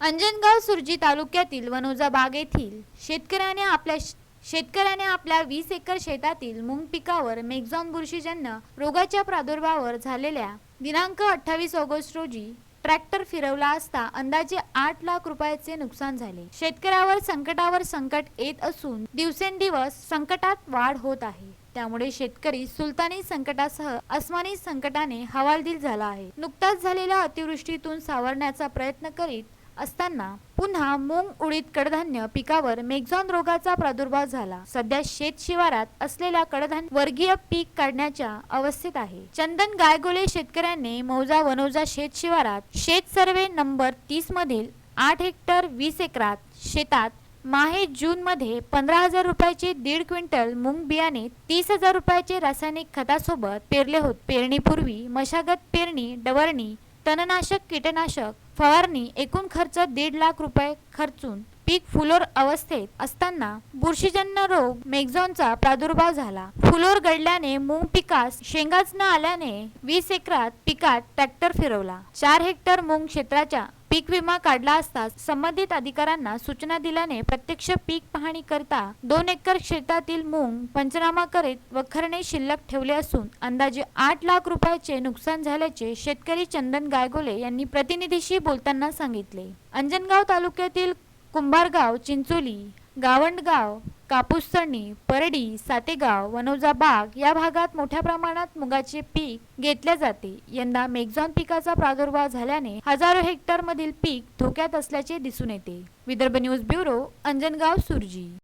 अंजनगाव सुरजी तालुक्यातील वनोजा बाग येथील शेतकऱ्याने आपल्या शेतकऱ्याने आपल्या वीस एकर शेतातील मूंग पिकावर मेघझॉन बुरशीजन्य रोगाच्या प्रादुर्भावावर झालेल्या दिनांक अठ्ठावीस ऑगस्ट रोजी ट्रॅक्टर फिरवला असता अंदाजे आठ लाख रुपयाचे नुकसान झाले. शेतकऱ्यावर संकटावर संकट येत असून दिवसेंदिवस संकटात वाढ होत आहे. त्यामुळे शेतकरी सुलतानी संकटासह अस्मानी संकटाने हवालदिल झाला आहे. नुकताच झालेल्या अतिवृष्टीतून सावरण्याचा प्रयत्न करीत असताना पुन्हा मूग उडीद कडधान्य पिकावर मेघझॉन रोगाचा प्रादुर्भाव झाला. सध्या शेत शिवारात असलेल्या कडधान्य वर्गीय पीक काढण्याच्या अवस्थेत आहे. चंदन गायगोले शेतकऱ्यांनी मौजा वनोजा शेत शिवारात शेत सर्वे नंबर तीस मधील आठ हेक्टर वीस एकरात शेतात माहे जून मध्ये पंधरा हजार रुपयाचे दीड क्विंटल मूग बियाणे तीस हजार रुपयाचे रासायनिक खतासोबत पेरले होते. पेरणीपूर्वी मशागत पेरणी डवरणी तणनाशक कीटनाशक फवारणी एकूण खर्च दीड लाख रुपये खर्चून पीक फुलोर अवस्थेत असताना बुरशीजन्य रोग मेगझॉनचा प्रादुर्भाव झाला. फुलोर गळल्याने मूग पिकास शेंगाच न आल्याने वीस एकरात पिकात ट्रॅक्टर फिरवला. चार हेक्टर मूग क्षेत्राच्या पीक विमा काढला असता संबंधित अधिकाऱ्यांना सूचना दिल्याने प्रत्यक्ष पीक पाहणी करता दोन एकर शेतातील मूग पंचनामा करीत वखरणे शिल्लक ठेवले असून अंदाजे आठ लाख रुपयाचे नुकसान झाल्याचे शेतकरी चंदन गायगोले यांनी प्रतिनिधीशी बोलताना सांगितले. अंजनगाव तालुक्यातील कुंभारगाव चिंचोली गावंडगाव कापूसतळणी परडी सातेगाव वनोजा बाग या भागात मोठ्या प्रमाणात मुगाचे पीक घेतले जाते. यंदा मेघझॉन पिकाचा प्रादुर्भाव झाल्याने हजारो हेक्टर मधील पीक धोक्यात असल्याचे दिसून येते. Vidarbha news bureau Anjangaon Surji.